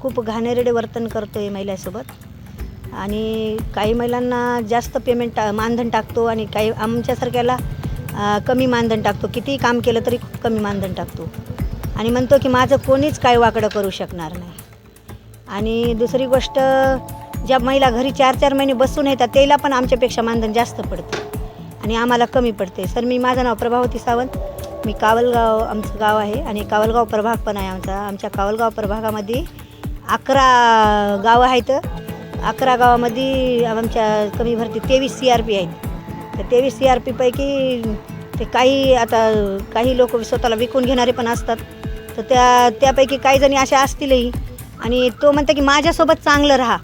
खूप घाणेरडे वर्तन करतो आहे महिलासोबत. आणि काही महिलांना जास्त पेमेंट टा मानधन टाकतो आणि काही आमच्यासारख्याला कमी मानधन टाकतो. कितीही काम केलं तरी खूप कमी मानधन टाकतो. आणि म्हणतो की माझं कोणीच काय वाकडं करू शकणार नाही. आणि दुसरी गोष्ट ज्या महिला घरी चार चार महिने बसून येतात त्याला पण आमच्यापेक्षा मानधन जास्त पडते. आणि आम्हाला कमी पडते सर मी माझं नाव प्रभावती सावंत. मी कावलगाव आमचं गाव आहे. आणि कावलगाव प्रभाग पण आहे आमचा. आमच्या कावलगाव प्रभागामध्ये अकरा गावं आहेत. अकरा गावामध्ये आमच्या कमी भरती तेवीस सी आर पी आहेत. तर तेवीस सी आर पीपैकी ते काही आता काही लोक स्वतःला विकून घेणारे पण असतात. तर त्या त्यापैकी काही जणी अशा असतीलही. आणि तो म्हणतो की माझ्यासोबत चांगलं राहा.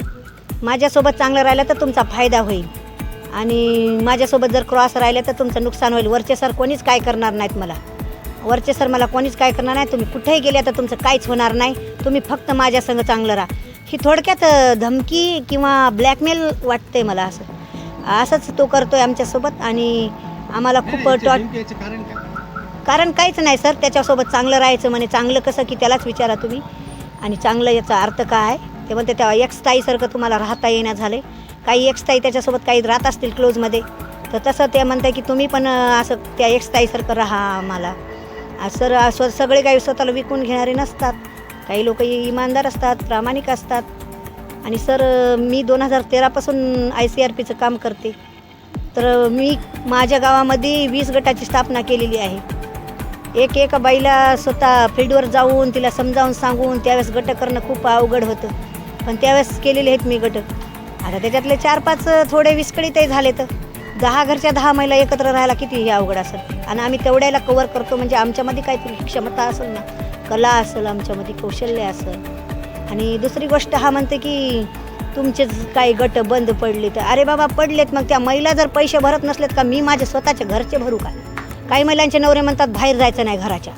माझ्यासोबत चांगलं राहिलं तर तुमचा फायदा होईल. आणि माझ्यासोबत जर क्रॉस राहिलं तर तुमचं नुकसान होईल. वरचे सर कोणीच काय करणार नाहीत मला. वरचे सर मला कोणीच काय करणार नाही. तुम्ही कुठेही गेले तर तुमचं काहीच होणार नाही. तुम्ही फक्त माझ्या संग चांगलं राहा. ही थोडक्यात धमकी किंवा ब्लॅकमेल वाटते मला असं. असंच तो करतोय आमच्यासोबत आणि आम्हाला खूप टॉट कारण काहीच नाही सर. त्याच्यासोबत चांगलं राहायचं म्हणे. चांगलं कसं की त्यालाच विचारा तुम्ही. आणि चांगलं याचा अर्थ काय? ते म्हणते त्या एक्स ताईसारखं तुम्हाला राहता येण्यात झाले काही एक्स ताई त्याच्यासोबत काही राहत असतील क्लोजमध्ये तर तसं ते म्हणते की तुम्ही पण असं त्या एक्स ताईसारखं राहा आम्हाला. सर आ, स्व सगळे काही स्वतःला विकून घेणारे नसतात. काही लोक इमानदार असतात प्रामाणिक असतात. आणि सर मी दोन हजार तेरापासून आय सी आर पीचं काम करते. तर मी माझ्या गावामध्ये वीस गटाची स्थापना केलेली आहे. एक एक बाईला स्वतः फील्डवर जाऊन तिला समजावून सांगून त्यावेळेस गट करणं खूप अवघड होतं. पण त्यावेळेस केलेले आहेत मी गट. आता त्याच्यातले चार पाच थोडे विस्कळीतही झाले तर दहा घरच्या दहा महिला एकत्र राहायला किती हे अवघड असेल? आणि आम्ही तेवढ्याला कवर करतो म्हणजे आमच्यामध्ये काहीतरी क्षमता असेल ना कला असेल आमच्यामध्ये कौशल्य असेल. आणि दुसरी गोष्ट हा म्हणते की तुमचेच काही गट बंद पडले तर अरे बाबा पडलेत मग त्या महिला जर पैसे भरत नसलेत का मी माझे स्वतःचे घरचे भरू का? काही महिलांचे नवरे म्हणतात बाहेर जायचं नाही घराच्या.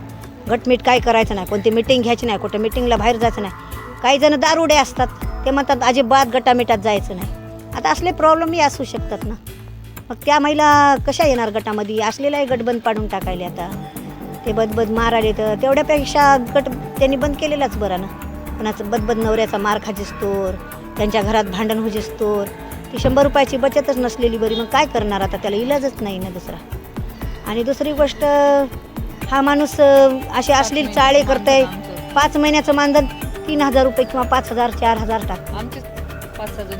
गटमीट काय करायचं नाही कोणती मिटिंग घ्यायची नाही कुठे मिटिंगला बाहेर जायचं नाही. काही जण दारुडे असतात ते म्हणतात अजिबात गटामिटात जायचं नाही. आता असले प्रॉब्लेमही असू शकतात ना. मग त्या महिला कशा येणार गटामध्ये? असलेलाही गट बंद पाडून टाकायले आता. ते बदबद मारायले तर तेवढ्यापेक्षा गट त्यांनी बंद केलेलाच बरा ना. कोणाचं बदबद नवऱ्याचा मार खाजिस्तोर त्यांच्या घरात भांडण होजिस्तोर ती शंभर रुपयाची बचतच नसलेली बरी मग काय करणार आता? त्याला इलाजच नाही ना दुसरा. आणि दुसरी गोष्ट हा माणूस असे अश्लील चाळे करतंय पाच महिन्याचं मानधन तीन हजार रुपये किंवा पाच हजार चार हजार टाक.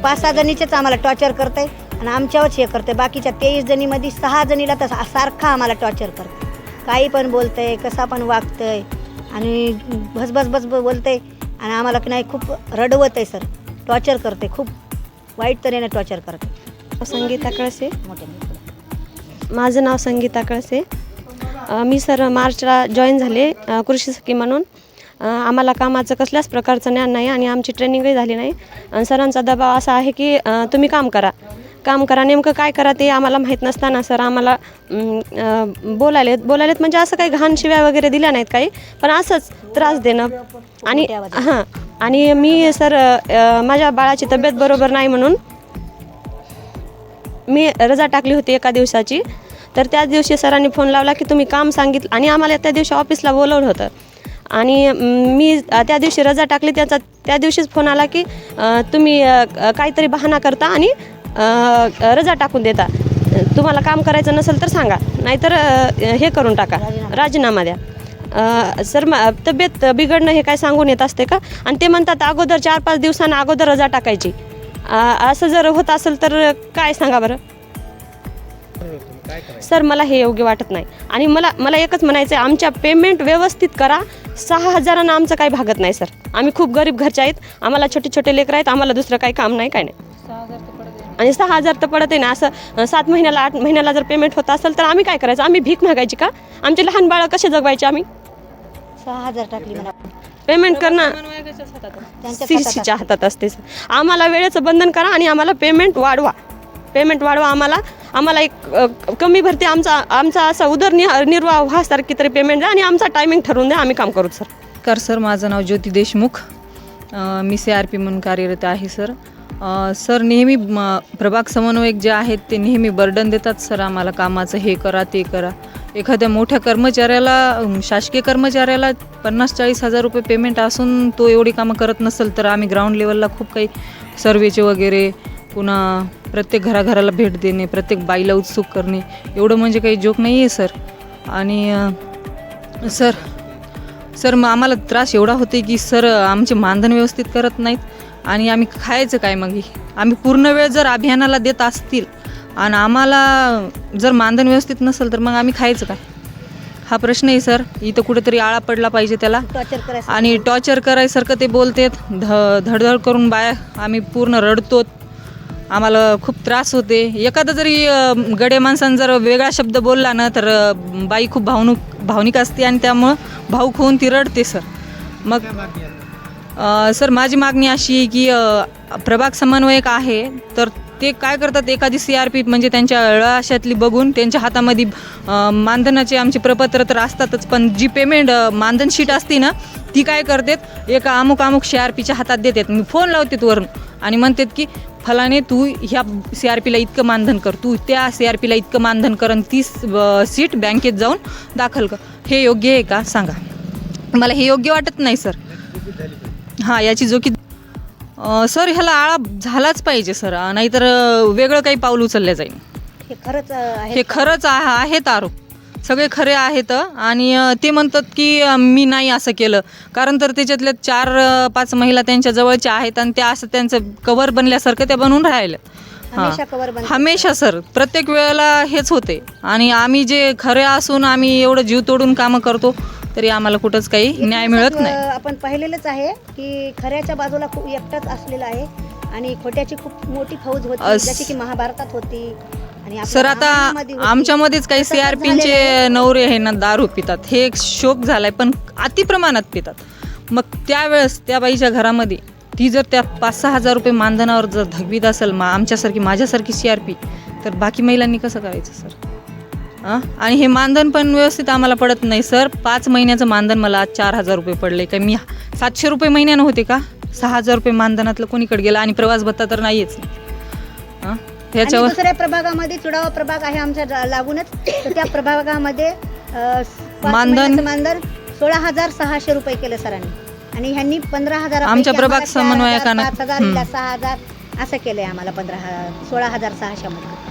पाच सहा जणीचेच आम्हाला टॉर्चर करतंय. आणि आमच्यावरच हे करते बाकीच्या तेवीस जणीमध्ये सहा जणीला तर सारखा आम्हाला टॉर्चर करते काही पण बोलतंय कसा पण वागतंय आणि भसभस बस बोलतंय आणि आम्हाला की नाही खूप रडवत आहे सर. टॉर्चर करते खूप वाईट तऱ्हेने टॉर्चर करते संगीता कळसे. माझं नाव संगीता कळसे. मी सर मार्चला जॉईन झाले कृषी सखी म्हणून. आम्हाला कामाचं कसल्याच प्रकारचं ज्ञान नाही आणि आमची ट्रेनिंगही झाली नाही. आणि सरांचा दबाव असा आहे की तुम्ही काम करा. काम करा नेमकं काय करा ते आम्हाला माहीत नसताना सर आम्हाला बोलायलेत. बोलायलेत म्हणजे असं काही घाण शिव्या वगैरे दिल्या नाहीत काही पण असंच त्रास देणं. आणि हां आणि मी सर माझ्या बाळाची तब्येत बरोबर नाही म्हणून मी रजा टाकली होती एका दिवसाची. तर त्याच दिवशी सरांनी फोन लावला की तुम्ही काम सांगितलं आणि आम्हाला त्या दिवशी ऑफिसला बोलवलं होतं. आणि मी त्या दिवशी रजा टाकली त्याचा त्या दिवशीच फोन आला की तुम्ही काहीतरी बहाणा करता आणि रजा टाकून देता. तुम्हाला काम करायचं नसेल तर सांगा. नाहीतर हे करून टाका. राजीनामा द्या. सर मा तब्येत बिघडणं हे काय सांगून येत असते का? आणि ते म्हणतात अगोदर चार पाच दिवसांना अगोदर रजा टाकायची. असं जर होत असेल तर काय सांगा बरं? सर मला हे योग्य वाटत नाही. आणि मला मला एकच म्हणायचं आहे आमच्या पेमेंट व्यवस्थित करा. सहा हजारांना आमचं काही भागत नाही सर. आम्ही खूप गरीब घरचे आहेत. आम्हाला छोटे छोटे लेकरं आहेत. आम्हाला दुसरं काही काम नाही काय नाही. आणि सहा हजार तर पडत आहे ना असं सात महिन्याला आठ महिन्याला जर पेमेंट होत असेल तर आम्ही काय करायचं? आम्ही भीक मागायची का? आमचे लहान बाळं कसे जगवायचे आम्ही? सहा हजार टाकली मला पेमेंट करणं समन्वयकाच्याच हातात आहे. त्यांच्या सी सीच्या हातात असते. सर. आम्हाला वेळेचं बंधन करा आणि आम्हाला पेमेंट वाढवा. पेमेंट वाढवा आम्हाला. आम्हाला एक कमी भरती आमचा आमचा असा उदरनिर्वाह निर्वाह व्हासारखी तरी पेमेंट द्या आणि आमचा टायमिंग ठरवून द्या. आम्ही काम करू सर कर सर माझं नाव ज्योती देशमुख. मी सी आर पी म्हणून कार्यरत आहे सर सर नेहमी प्रभाग समन्वयक जे आहेत ते नेहमी बर्डन देतात सर आम्हाला कामाचं हे करा ते करा. एखाद्या मोठ्या कर्मचाऱ्याला शासकीय कर्मचाऱ्याला पन्नास चाळीस हजार रुपये पेमेंट असून तो एवढी कामं करत नसेल तर आम्ही ग्राउंड लेवलला खूप काही सर्वेचे वगैरे पुन्हा प्रत्येक घराघराला भेट देणे प्रत्येक बाईला उत्सुक करणे एवढं म्हणजे काही जोक नाही आहे सर. आणि सर सर मग आम्हाला त्रास एवढा होते की सर आमचे मानधन व्यवस्थित करत नाहीत. आणि आम्ही खायचं काय मग? आम्ही पूर्ण वेळ जर अभियानाला देत असतील आणि आम्हाला जर मानधन व्यवस्थित नसेल तर मग आम्ही खायचं काय? हा प्रश्न आहे सर. इथं कुठेतरी आळा पडला पाहिजे त्याला. आणि टॉर्चर करायसारखं ते बोलतेत. ध धडधड करून बाया आम्ही पूर्ण रडतो आम्हाला खूप त्रास होते. एखादा जरी गडे माणसानं जर वेगळा शब्द बोलला ना तर बाई खूप भावनुक भावनिक असते आणि त्यामुळं भाऊक होऊन ती रडते सर. मग सर माझी मागणी अशी आहे की प्रभाग समन्वयक आहे तर ते काय करतात एखादी सी आर पी म्हणजे त्यांच्या अशातली बघून त्यांच्या हातामध्ये मानधनाचे आमचे प्रपत्र तर असतातच पण जी पेमेंट मानधन शीट असते ना ती काय करतात एका अमुक अमुक सी आर पीच्या हातात देतात. मी फोन लावतात वरून आणि म्हणतात की फलाने तू ह्या सी आर पीला इतकं मानधन कर तू त्या सी आर पीला इतकं मानधन कर आणि ती सीट बँकेत जाऊन दाखल कर. हे योग्य आहे का? सांगा. मला हे योग्य वाटत नाही सर. हां याची जो की सर ह्याला आळा झालाच पाहिजे सर. नाहीतर वेगळं काही पाऊल उचललं जाईल. हे खरंच आहे हे खरंच आहे आहेत आरोप. सगळे खरे आहेत आणि अं, ते म्हणतात की अं, मी नाही असं केलं. कारण तर त्याच्यातल्या चार अं, पाच महिला त्यांच्या जवळच्या आहेत आणि त्या असं त्यांचं कवर बनल्यासारखं त्या बनवून राहिल्यात. हां. हमेशा. हमेशा सर. प्रत्येक वेळेला हेच होते. आणि आम्ही जे खरे असून आम्ही एवढं जीव तोडून कामं करतो तरी आम्हाला कुठंच काही न्याय मिळत नाही आपण पाहिलेलंच आहे की खऱ्याच्या बाजूला खूप एकटाच असलेला आहे आणि खोट्याची खूप मोठी फौज होती अस- जशी की महाभारतात होती आणि आपल्या सर आता रामायणामध्ये होती. आमच्यामध्येच काही तसंच सी आर झालेलं आहे. पीचे नवरे आहे ना दारू पितात हे एक शोक झालाय पण अति प्रमाणात पितात मग त्यावेळेस त्या बाईच्या घरामध्ये ती जर त्या पाच सहा हजार रुपये मानधनावर जर धगवीत असेल मा आमच्यासारखी माझ्यासारखी सी आर पी तर बाकी महिलांनी कसं करायचं सर हां आणि हे मानधन पण व्यवस्थित आम्हाला पडत नाही सर. पाच महिन्याचं मानधन मला आज चार हजार रुपये पडले. काय मी सातशे रुपये महिन्यानं होते का? सहा हजार रुपये मानधनातलं कोणीकडे गेलं? आणि प्रवास भत्ता तर नाहीच. ह्याच्यावर दुसऱ्या प्रभागामध्ये चुडावा प्रभाग आहे आमच्या लागूनच. तर त्या प्रभागामध्ये मानधन- मानधन सोळा हजार सहाशे रुपये केलं सरांनी. आणि ह्यांनी पंधरा हजार आमच्या प्रभाग समन्वयकानं- पाच हजार सहा हजार असं केलंय आम्हाला पंधरा ह- सोळा हजार सहाशेमध्ये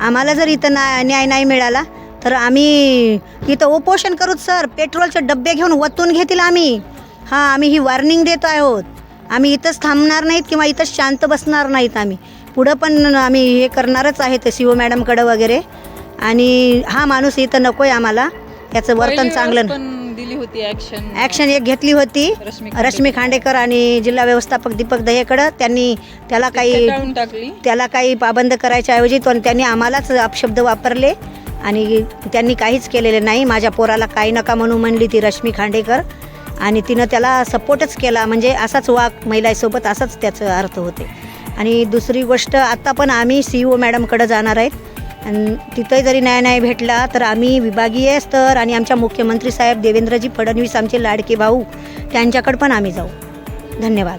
आम्हाला जर इथं ना न्याय नाही मिळाला तर आम्ही इथं उपोषण करूच सर. पेट्रोलचे डब्बे घेऊन वतून घेतील आम्ही. हां आम्ही ही वॉर्निंग देतो आहोत. आम्ही इथंच थांबणार नाहीत किंवा इथंच शांत बसणार नाहीत आम्ही. पुढं पण आम्ही हे करणारच आहे ते सी ओ मॅडमकडं वगैरे. आणि हा माणूस इथं नको आहे आम्हाला. याचं वर्तन चांगलं दिली होती ऍक्शन ॲक्शन एक घेतली होती. रश्मी रश्मी खांडेकर आणि जिल्हा व्यवस्थापक दीपक दहेकडं त्यांनी त्याला काही टाळून टाकली. त्याला काही पाबंद करायच्या ऐवजी तो त्यांनी आम्हालाच अपशब्द वापरले. आणि त्यांनी काहीच केलेले नाही. माझ्या पोराला काही नका म्हणून म्हणली ती रश्मी खांडेकर. आणि तिनं त्याला सपोर्टच केला. म्हणजे असाच वाक महिलासोबत असाच त्याचं अर्थ होते. आणि दुसरी गोष्ट आता पण आम्ही सी ओ मॅडमकडं जाणार आहेत. आणि तिथंही जरी न्याय नाही भेटला तर आम्ही विभागीय स्तर आणि आमच्या मुख्यमंत्री साहेब देवेंद्रजी फडणवीस आमचे लाडके भाऊ त्यांच्याकडं पण आम्ही जाऊ. धन्यवाद.